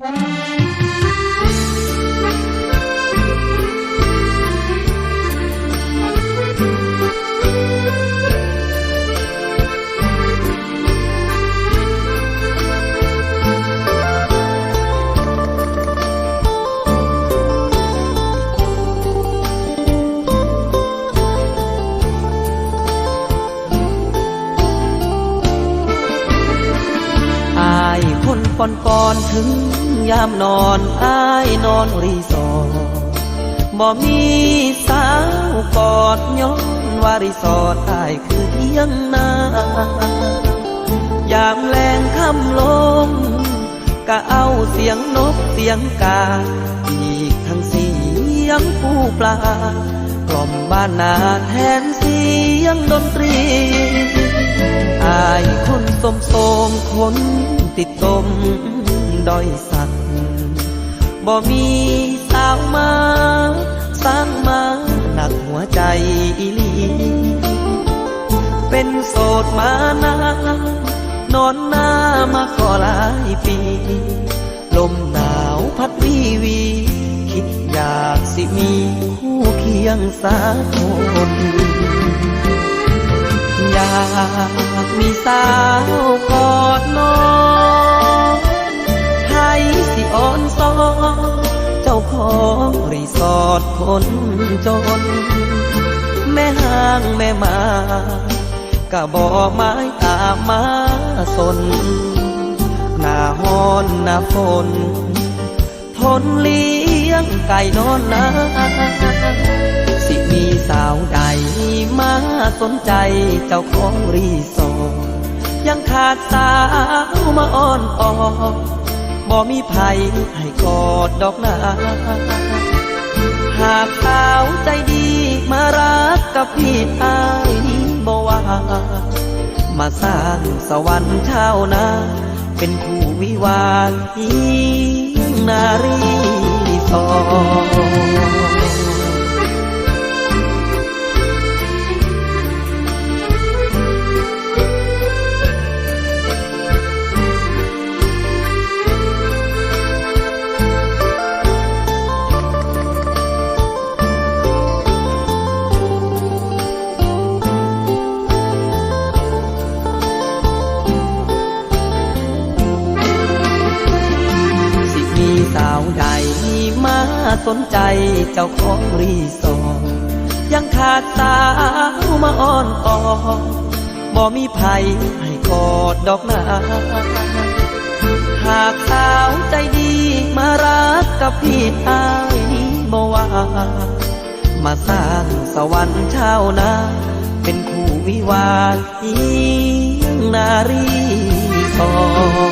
อ ก่อนก่อนถึงยามนอนอายนอนรีสอร์บ่มีสาวกอดย้อนว่ารีสอร์ทอายคือเที่ยงนายามแรงคำลงก็เอาเสียงนกเสียงกา อีกทั้งเสียงผู้ปลากล่อมบ้านนาแทนเสียงดนตรี อายคนสมโสมคน ติดตมดอยสักบ่มีสาวมาสร้างมาหนักหัวใจอีลี เป็นโสดมานานนอนหน้ามาก็หลายปี ลมหนาวพัดวีวี คิดอยากสิมีคู่เคียงสักคนอยากมีสาวก ของรีสอร์ทคนจน แม่ห้างแม่มา กะบอกไม้ตามมาสน หน้าฮ้อนหน้าฝน ทนเลี้ยงไก่นอนนาสิมีสาวใดมาสนใจเจ้าของรีสอร์ทยังขาดสาวมาอ้อนออก บ่มีไผให้กอดดอกนาหากสาวใจดีมารักกับพี่อายบ่ว่า มาสร้างสวรรค์เท่านาเป็นคู่วิวาทีนารีสอง สนใจเจ้าของรีสอร์ทยังขาดสาวมาอ้อนออกบ่มีไผให้กอดดอกนาหากสาวใจดีมารักกับพี่อายบ่ว่า มาสร้างสวรรค์ชาวนา เป็นคู่วิวาทีนารีสอร